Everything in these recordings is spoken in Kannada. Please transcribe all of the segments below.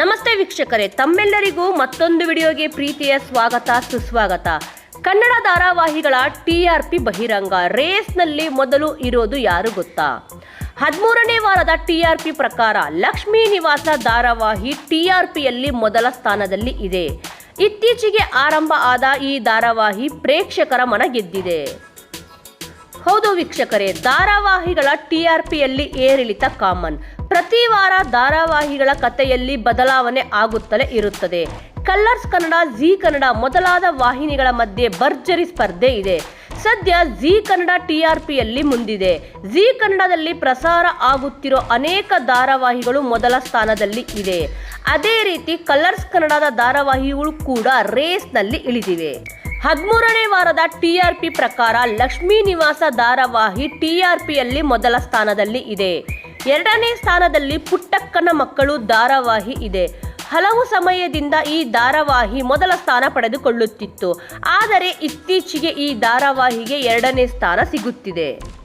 ನಮಸ್ತೆ ವೀಕ್ಷಕರೇ, ತಮ್ಮೆಲ್ಲರಿಗೂ ಮತ್ತೊಂದು ವಿಡಿಯೋಗೆ ಪ್ರೀತಿಯ ಸ್ವಾಗತ, ಸುಸ್ವಾಗತ. ಕನ್ನಡ ಧಾರಾವಾಹಿಗಳ ಟಿ ಆರ್ ಪಿ ಬಹಿರಂಗ ರೇಸ್ನಲ್ಲಿ ಮೊದಲು ಇರೋದು ಯಾರು ಗೊತ್ತಾ? ಹದಿಮೂರನೇ ವಾರದ ಟಿ ಆರ್ ಪಿ ಪ್ರಕಾರ ಲಕ್ಷ್ಮೀ ನಿವಾಸ ಧಾರಾವಾಹಿ ಟಿ ಆರ್ ಪಿಯಲ್ಲಿ ಮೊದಲ ಸ್ಥಾನದಲ್ಲಿ ಇದೆ. ಇತ್ತೀಚೆಗೆ ಆರಂಭ ಆದ ಈ ಧಾರಾವಾಹಿ ಪ್ರೇಕ್ಷಕರ ಮನ ಗೆದ್ದಿದೆ. ಹೌದು ವೀಕ್ಷಕರೇ, ಧಾರಾವಾಹಿಗಳ ಟಿ ಆರ್ ಪಿಯಲ್ಲಿ ಏರಿಳಿತ ಕಾಮನ್. ಪ್ರತಿ ವಾರ ಧಾರಾವಾಹಿಗಳ ಕಥೆಯಲ್ಲಿ ಬದಲಾವಣೆ ಆಗುತ್ತಲೇ ಇರುತ್ತದೆ. ಕಲ್ಲರ್ಸ್ ಕನ್ನಡ, ಜಿ ಕನ್ನಡ ಮೊದಲಾದ ವಾಹಿನಿಗಳ ಮಧ್ಯೆ ಭರ್ಜರಿ ಸ್ಪರ್ಧೆ ಇದೆ. ಸದ್ಯ ಜಿ ಕನ್ನಡ ಟಿ ಆರ್ ಪಿಯಲ್ಲಿ ಮುಂದಿದೆ. ಜಿ ಕನ್ನಡದಲ್ಲಿ ಪ್ರಸಾರ ಆಗುತ್ತಿರೋ ಅನೇಕ ಧಾರಾವಾಹಿಗಳು ಮೊದಲ ಸ್ಥಾನದಲ್ಲಿ ಇದೆ. ಅದೇ ರೀತಿ ಕಲರ್ಸ್ ಕನ್ನಡದ ಧಾರಾವಾಹಿಗಳು ಕೂಡ ರೇಸ್ನಲ್ಲಿ ಇಳಿದಿವೆ. ಹದಿಮೂರನೇ ವಾರದ ಟಿಆರ್ಪಿ ಪ್ರಕಾರ ಲಕ್ಷ್ಮೀ ನಿವಾಸ ಧಾರಾವಾಹಿ ಟಿಆರ್ಪಿಯಲ್ಲಿ ಮೊದಲ ಸ್ಥಾನದಲ್ಲಿ ಇದೆ. ಎರಡನೇ ಸ್ಥಾನದಲ್ಲಿ ಪುಟ್ಟಕ್ಕನ ಮಕ್ಕಳು ಧಾರಾವಾಹಿ ಇದೆ. ಹಲವು ಸಮಯದಿಂದ ಈ ಧಾರಾವಾಹಿ ಮೊದಲ ಸ್ಥಾನ ಪಡೆದುಕೊಳ್ಳುತ್ತಿತ್ತು. ಆದರೆ ಇತ್ತೀಚೆಗೆ ಈ ಧಾರಾವಾಹಿಗೆ ಎರಡನೇ ಸ್ಥಾನ ಸಿಗುತ್ತಿದೆ.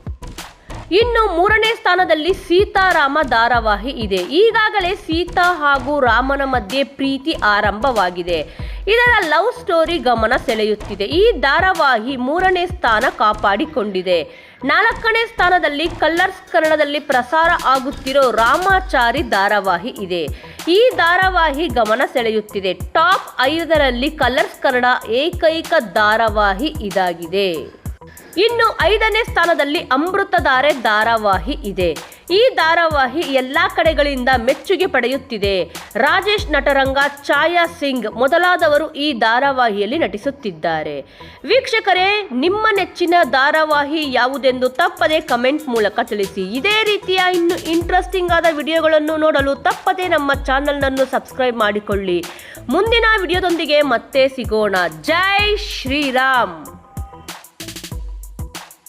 ಇನ್ನು ಮೂರನೇ ಸ್ಥಾನದಲ್ಲಿ ಸೀತಾರಾಮ ಧಾರಾವಾಹಿ ಇದೆ. ಈಗಾಗಲೇ ಸೀತಾ ಹಾಗೂ ರಾಮನ ಮಧ್ಯೆ ಪ್ರೀತಿ ಆರಂಭವಾಗಿದೆ. ಇದರ ಲವ್ ಸ್ಟೋರಿ ಗಮನ ಸೆಳೆಯುತ್ತಿದೆ. ಈ ಧಾರಾವಾಹಿ ಮೂರನೇ ಸ್ಥಾನ ಕಾಪಾಡಿಕೊಂಡಿದೆ. ನಾಲ್ಕನೇ ಸ್ಥಾನದಲ್ಲಿ ಕಲ್ಲರ್ಸ್ ಕನ್ನಡದಲ್ಲಿ ಪ್ರಸಾರ ಆಗುತ್ತಿರೋ ರಾಮಾಚಾರಿ ಧಾರಾವಾಹಿ ಇದೆ. ಈ ಧಾರಾವಾಹಿ ಗಮನ ಸೆಳೆಯುತ್ತಿದೆ. ಟಾಪ್ ಐದರಲ್ಲಿ ಕಲರ್ಸ್ ಕನ್ನಡ ಏಕೈಕ ಧಾರಾವಾಹಿ ಇದಾಗಿದೆ. ಇನ್ನು ಐದನೇ ಸ್ಥಾನದಲ್ಲಿ ಅಮೃತಧಾರೆ ಧಾರಾವಾಹಿ ಇದೆ. ಈ ಧಾರಾವಾಹಿ ಎಲ್ಲ ಕಡೆಗಳಿಂದ ಮೆಚ್ಚುಗೆ ಪಡೆಯುತ್ತಿದೆ. ರಾಜೇಶ್ ನಟರಂಗ ಛಾಯಾ ಸಿಂಗ್ ಮೊದಲಾದವರು ಈ ಧಾರಾವಾಹಿಯಲ್ಲಿ ನಟಿಸುತ್ತಿದ್ದಾರೆ. ವೀಕ್ಷಕರೇ, ನಿಮ್ಮ ನೆಚ್ಚಿನ ಧಾರಾವಾಹಿ ಯಾವುದೆಂದು ತಪ್ಪದೆ ಕಮೆಂಟ್ ಮೂಲಕ ತಿಳಿಸಿ. ಇದೇ ರೀತಿಯ ಇನ್ನು ಇಂಟ್ರೆಸ್ಟಿಂಗ್ ಆದ ವಿಡಿಯೋಗಳನ್ನು ನೋಡಲು ತಪ್ಪದೆ ನಮ್ಮ ಚಾನಲ್ನನ್ನು ಸಬ್ಸ್ಕ್ರೈಬ್ ಮಾಡಿಕೊಳ್ಳಿ. ಮುಂದಿನ ವಿಡಿಯೋದೊಂದಿಗೆ ಮತ್ತೆ ಸಿಗೋಣ. ಜೈ ಶ್ರೀರಾಮ್!